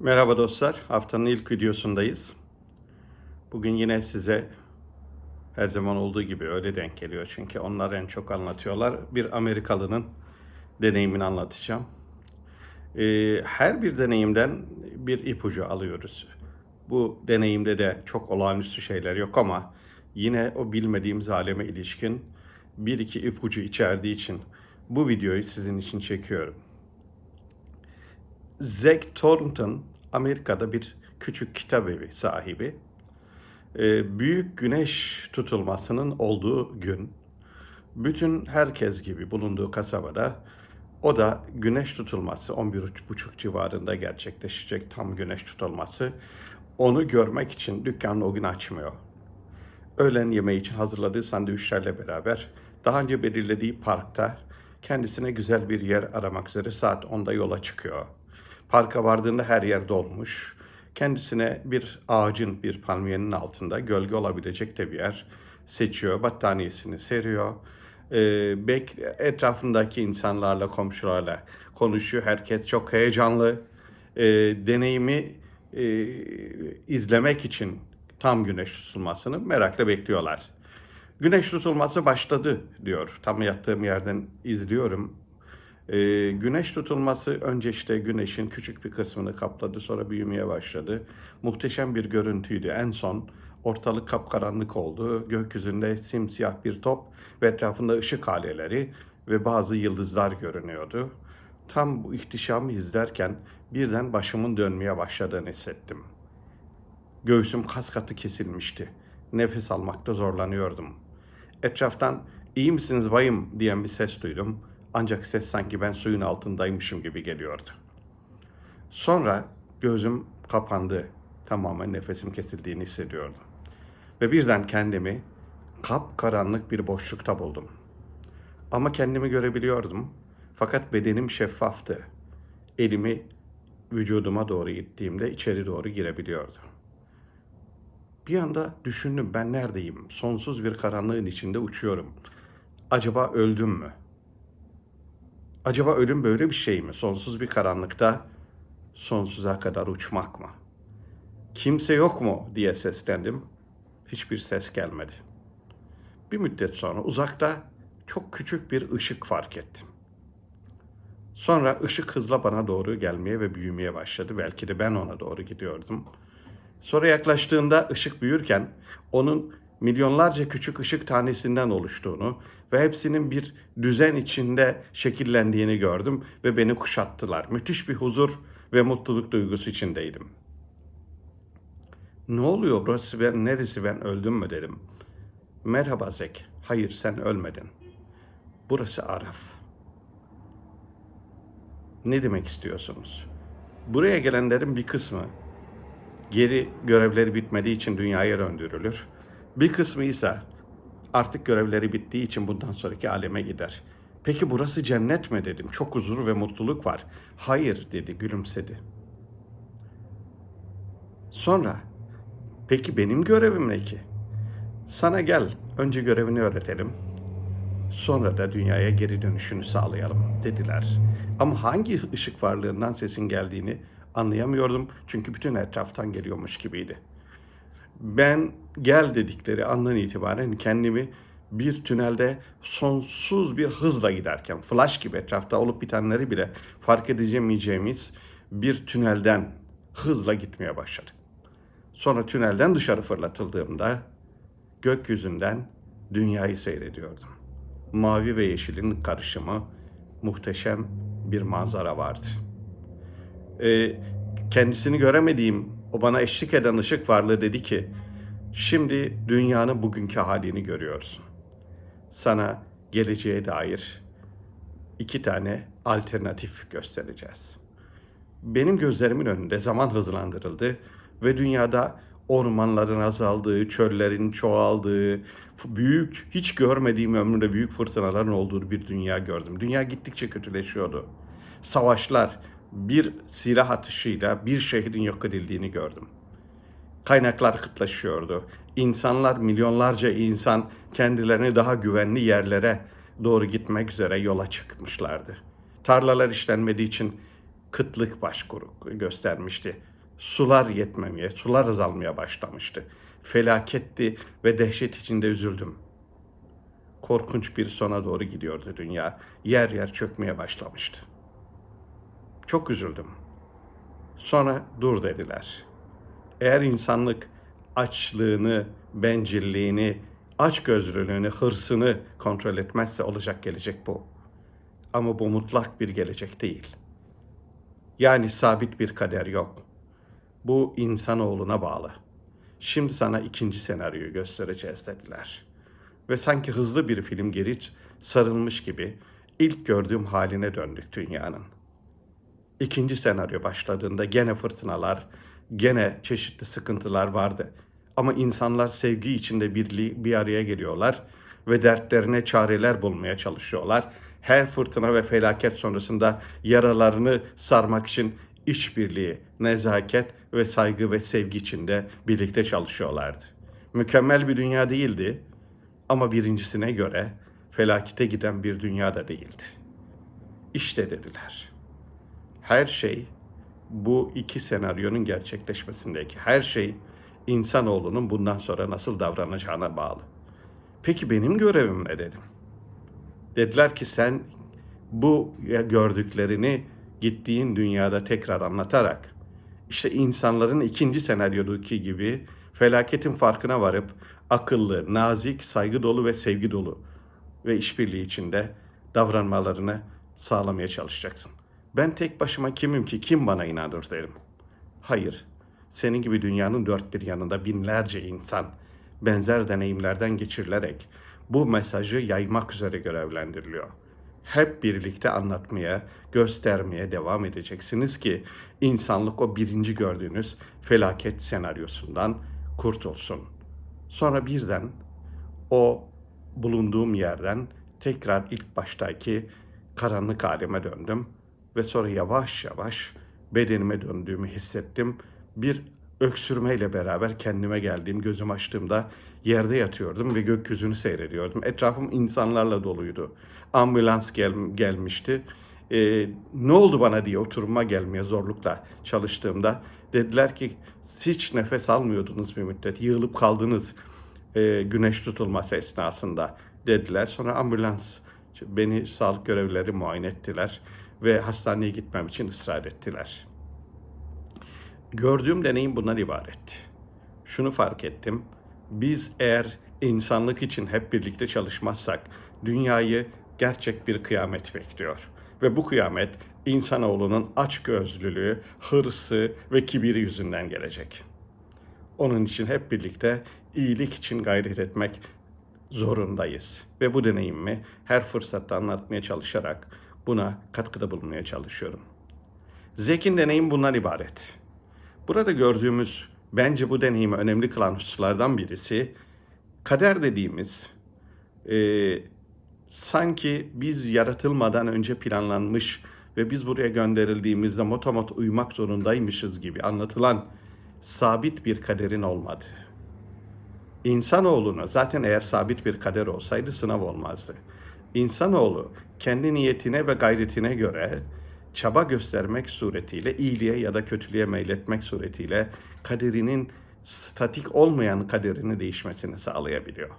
Merhaba dostlar. Haftanın ilk videosundayız. Bugün yine size her zaman olduğu gibi öyle denk geliyor çünkü onlar en çok anlatıyorlar. Bir Amerikalının deneyimini anlatacağım. Ee, her bir deneyimden bir ipucu alıyoruz. Bu deneyimde de çok olağanüstü şeyler yok ama yine o bilmediğimiz aleme ilişkin bir iki ipucu içerdiği için bu videoyu sizin için çekiyorum. Zack Thornton Amerika'da bir küçük kitap evi sahibi. Ee, büyük güneş tutulmasının olduğu gün bütün herkes gibi bulunduğu kasabada o da güneş tutulması 11.30 civarında gerçekleşecek tam güneş tutulması. Onu görmek için dükkanını o gün açmıyor. Öğlen yemeği için hazırladığı sandviçlerle beraber daha önce belirlediği parkta kendisine güzel bir yer aramak üzere saat 10'da yola çıkıyor. Parka vardığında her yer dolmuş. Kendisine bir ağacın, bir palmiyenin altında gölge olabilecek de bir yer seçiyor. Battaniyesini seriyor. Ee, etrafındaki insanlarla, komşularla konuşuyor. Herkes çok heyecanlı. Ee, deneyimi e, izlemek için tam güneş tutulmasını merakla bekliyorlar. Güneş tutulması başladı diyor. Tam yattığım yerden izliyorum. Ee, güneş tutulması önce işte güneşin küçük bir kısmını kapladı sonra büyümeye başladı. Muhteşem bir görüntüydü. En son ortalık kapkaranlık oldu. Gökyüzünde simsiyah bir top ve etrafında ışık haleleri ve bazı yıldızlar görünüyordu. Tam bu ihtişamı izlerken birden başımın dönmeye başladığını hissettim. Göğsüm kas katı kesilmişti. Nefes almakta zorlanıyordum. Etraftan iyi misiniz bayım diyen bir ses duydum. Ancak ses sanki ben suyun altındaymışım gibi geliyordu. Sonra gözüm kapandı. Tamamen nefesim kesildiğini hissediyordum. Ve birden kendimi kapkaranlık bir boşlukta buldum. Ama kendimi görebiliyordum. Fakat bedenim şeffaftı. Elimi vücuduma doğru ittiğimde içeri doğru girebiliyordu. Bir anda düşündüm ben neredeyim? Sonsuz bir karanlığın içinde uçuyorum. Acaba öldüm mü? Acaba ölüm böyle bir şey mi? Sonsuz bir karanlıkta sonsuza kadar uçmak mı? Kimse yok mu diye seslendim. Hiçbir ses gelmedi. Bir müddet sonra uzakta çok küçük bir ışık fark ettim. Sonra ışık hızla bana doğru gelmeye ve büyümeye başladı. Belki de ben ona doğru gidiyordum. Sonra yaklaştığında ışık büyürken onun milyonlarca küçük ışık tanesinden oluştuğunu ve hepsinin bir düzen içinde şekillendiğini gördüm ve beni kuşattılar. Müthiş bir huzur ve mutluluk duygusu içindeydim. Ne oluyor burası ben neresi ben öldüm mü dedim. Merhaba Zek. Hayır sen ölmedin. Burası Araf. Ne demek istiyorsunuz? Buraya gelenlerin bir kısmı geri görevleri bitmediği için dünyaya döndürülür. Bir kısmı ise artık görevleri bittiği için bundan sonraki aleme gider. Peki burası cennet mi dedim. Çok huzur ve mutluluk var. Hayır dedi gülümsedi. Sonra peki benim görevim ne ki? Sana gel önce görevini öğretelim. Sonra da dünyaya geri dönüşünü sağlayalım dediler. Ama hangi ışık varlığından sesin geldiğini anlayamıyordum çünkü bütün etraftan geliyormuş gibiydi. Ben gel dedikleri andan itibaren kendimi bir tünelde sonsuz bir hızla giderken flash gibi etrafta olup bitenleri bile fark edemeyeceğimiz bir tünelden hızla gitmeye başladık. Sonra tünelden dışarı fırlatıldığımda gökyüzünden dünyayı seyrediyordum. Mavi ve yeşilin karışımı muhteşem bir manzara vardı. Ee, kendisini göremediğim o bana eşlik eden ışık varlığı dedi ki, şimdi dünyanın bugünkü halini görüyorsun. Sana geleceğe dair iki tane alternatif göstereceğiz. Benim gözlerimin önünde zaman hızlandırıldı ve dünyada ormanların azaldığı, çöllerin çoğaldığı, büyük, hiç görmediğim ömrümde büyük fırtınaların olduğu bir dünya gördüm. Dünya gittikçe kötüleşiyordu. Savaşlar, bir silah atışıyla bir şehrin yok edildiğini gördüm. Kaynaklar kıtlaşıyordu. İnsanlar, milyonlarca insan kendilerini daha güvenli yerlere doğru gitmek üzere yola çıkmışlardı. Tarlalar işlenmediği için kıtlık başvuru göstermişti. Sular yetmemeye, sular azalmaya başlamıştı. Felaketti ve dehşet içinde üzüldüm. Korkunç bir sona doğru gidiyordu dünya. Yer yer çökmeye başlamıştı. Çok üzüldüm. Sonra dur dediler. Eğer insanlık açlığını, bencilliğini, açgözlülüğünü, hırsını kontrol etmezse olacak gelecek bu. Ama bu mutlak bir gelecek değil. Yani sabit bir kader yok. Bu insanoğluna bağlı. Şimdi sana ikinci senaryoyu göstereceğiz dediler. Ve sanki hızlı bir film geri sarılmış gibi ilk gördüğüm haline döndük dünyanın. İkinci senaryo başladığında gene fırtınalar, gene çeşitli sıkıntılar vardı. Ama insanlar sevgi içinde birliği bir araya geliyorlar ve dertlerine çareler bulmaya çalışıyorlar. Her fırtına ve felaket sonrasında yaralarını sarmak için işbirliği, nezaket ve saygı ve sevgi içinde birlikte çalışıyorlardı. Mükemmel bir dünya değildi ama birincisine göre felakete giden bir dünya da değildi. İşte dediler. Her şey bu iki senaryonun gerçekleşmesindeki her şey insanoğlunun bundan sonra nasıl davranacağına bağlı. Peki benim görevim ne dedim? Dediler ki sen bu gördüklerini gittiğin dünyada tekrar anlatarak işte insanların ikinci senaryodaki gibi felaketin farkına varıp akıllı, nazik, saygı dolu ve sevgi dolu ve işbirliği içinde davranmalarını sağlamaya çalışacaksın. Ben tek başıma kimim ki kim bana inanır derim. Hayır, senin gibi dünyanın dört bir yanında binlerce insan benzer deneyimlerden geçirilerek bu mesajı yaymak üzere görevlendiriliyor. Hep birlikte anlatmaya, göstermeye devam edeceksiniz ki insanlık o birinci gördüğünüz felaket senaryosundan kurtulsun. Sonra birden o bulunduğum yerden tekrar ilk baştaki karanlık halime döndüm ve sonra yavaş yavaş bedenime döndüğümü hissettim. Bir öksürmeyle beraber kendime geldiğim, gözüm açtığımda yerde yatıyordum ve gökyüzünü seyrediyordum. Etrafım insanlarla doluydu. Ambulans gel, gelmişti. Ee, ne oldu bana diye oturuma gelmeye zorlukla çalıştığımda dediler ki hiç nefes almıyordunuz bir müddet, yığılıp kaldınız e, güneş tutulması esnasında dediler. Sonra ambulans beni sağlık görevlileri muayene ettiler ve hastaneye gitmem için ısrar ettiler. Gördüğüm deneyim bundan ibaret. Şunu fark ettim. Biz eğer insanlık için hep birlikte çalışmazsak dünyayı gerçek bir kıyamet bekliyor. Ve bu kıyamet insanoğlunun açgözlülüğü, hırsı ve kibiri yüzünden gelecek. Onun için hep birlikte iyilik için gayret etmek zorundayız. Ve bu deneyimimi her fırsatta anlatmaya çalışarak buna katkıda bulunmaya çalışıyorum. Zekin deneyim bundan ibaret. Burada gördüğümüz bence bu deneyimi önemli kılan hususlardan birisi kader dediğimiz e, sanki biz yaratılmadan önce planlanmış ve biz buraya gönderildiğimizde motomot uymak zorundaymışız gibi anlatılan sabit bir kaderin olmadığı. İnsanoğluna zaten eğer sabit bir kader olsaydı sınav olmazdı. İnsanoğlu kendi niyetine ve gayretine göre çaba göstermek suretiyle iyiliğe ya da kötülüğe meyletmek suretiyle kaderinin statik olmayan kaderini değişmesini sağlayabiliyor.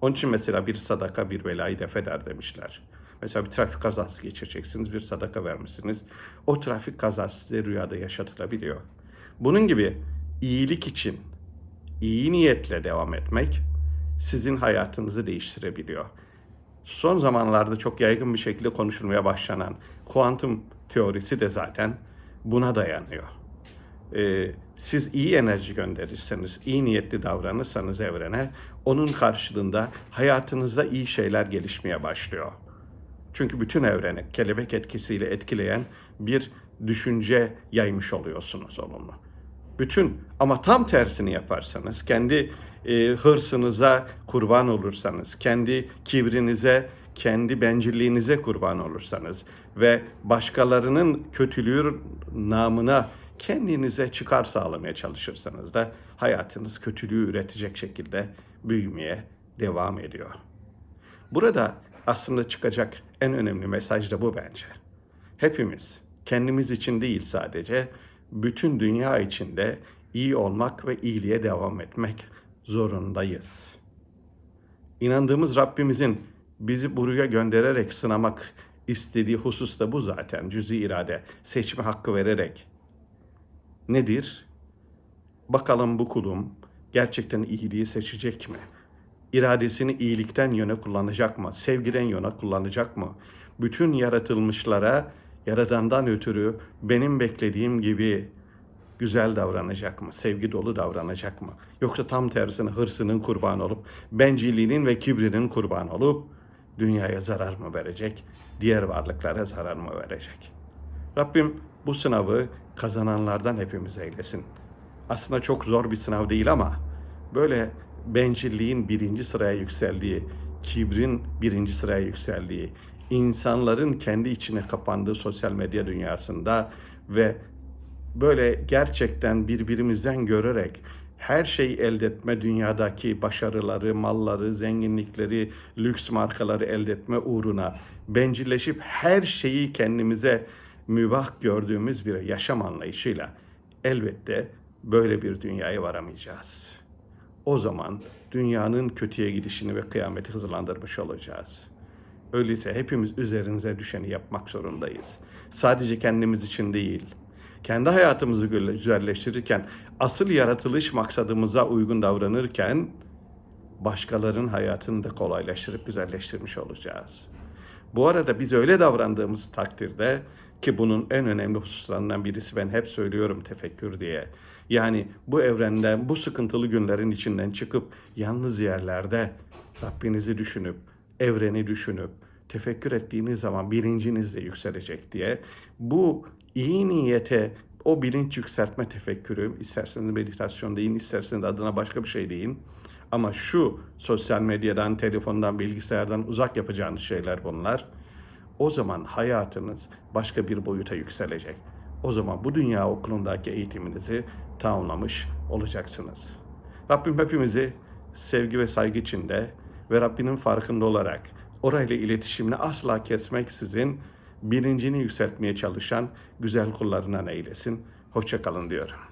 Onun için mesela bir sadaka bir belayı def eder demişler. Mesela bir trafik kazası geçireceksiniz, bir sadaka vermişsiniz. O trafik kazası size rüyada yaşatılabiliyor. Bunun gibi iyilik için iyi niyetle devam etmek sizin hayatınızı değiştirebiliyor. Son zamanlarda çok yaygın bir şekilde konuşulmaya başlanan kuantum teorisi de zaten buna dayanıyor. Ee, siz iyi enerji gönderirseniz, iyi niyetli davranırsanız evrene, onun karşılığında hayatınızda iyi şeyler gelişmeye başlıyor. Çünkü bütün evreni kelebek etkisiyle etkileyen bir düşünce yaymış oluyorsunuz olumlu. Bütün ama tam tersini yaparsanız, kendi e, hırsınıza kurban olursanız, kendi kibrinize, kendi bencilliğinize kurban olursanız ve başkalarının kötülüğü namına kendinize çıkar sağlamaya çalışırsanız da hayatınız kötülüğü üretecek şekilde büyümeye devam ediyor. Burada aslında çıkacak en önemli mesaj da bu bence. Hepimiz kendimiz için değil sadece, bütün dünya içinde iyi olmak ve iyiliğe devam etmek zorundayız. İnandığımız Rabbimizin bizi buraya göndererek sınamak istediği husus da bu zaten. Cüzi irade, seçme hakkı vererek. Nedir? Bakalım bu kulum gerçekten iyiliği seçecek mi? İradesini iyilikten yöne kullanacak mı? Sevgiden yöne kullanacak mı? Bütün yaratılmışlara Yaradan'dan ötürü benim beklediğim gibi güzel davranacak mı? Sevgi dolu davranacak mı? Yoksa tam tersine hırsının kurbanı olup, bencilliğinin ve kibrinin kurbanı olup dünyaya zarar mı verecek? Diğer varlıklara zarar mı verecek? Rabbim bu sınavı kazananlardan hepimiz eylesin. Aslında çok zor bir sınav değil ama böyle bencilliğin birinci sıraya yükseldiği, kibrin birinci sıraya yükseldiği, insanların kendi içine kapandığı sosyal medya dünyasında ve böyle gerçekten birbirimizden görerek her şeyi elde etme, dünyadaki başarıları, malları, zenginlikleri, lüks markaları elde etme uğruna bencilleşip her şeyi kendimize mübah gördüğümüz bir yaşam anlayışıyla elbette böyle bir dünyaya varamayacağız. O zaman dünyanın kötüye gidişini ve kıyameti hızlandırmış olacağız. Öyleyse hepimiz üzerinize düşeni yapmak zorundayız. Sadece kendimiz için değil, kendi hayatımızı güzelleştirirken, asıl yaratılış maksadımıza uygun davranırken, başkalarının hayatını da kolaylaştırıp güzelleştirmiş olacağız. Bu arada biz öyle davrandığımız takdirde ki bunun en önemli hususlarından birisi ben hep söylüyorum tefekkür diye. Yani bu evrenden, bu sıkıntılı günlerin içinden çıkıp yalnız yerlerde Rabbinizi düşünüp, evreni düşünüp, tefekkür ettiğiniz zaman bilinciniz de yükselecek diye bu iyi niyete o bilinç yükseltme tefekkürü, isterseniz meditasyon deyin, isterseniz adına başka bir şey deyin. Ama şu sosyal medyadan, telefondan, bilgisayardan uzak yapacağınız şeyler bunlar. O zaman hayatınız başka bir boyuta yükselecek. O zaman bu dünya okulundaki eğitiminizi tamamlamış olacaksınız. Rabbim hepimizi sevgi ve saygı içinde ve Rabbinin farkında olarak orayla iletişimini asla kesmeksizin bilincini yükseltmeye çalışan güzel kullarından eylesin. Hoşçakalın diyorum.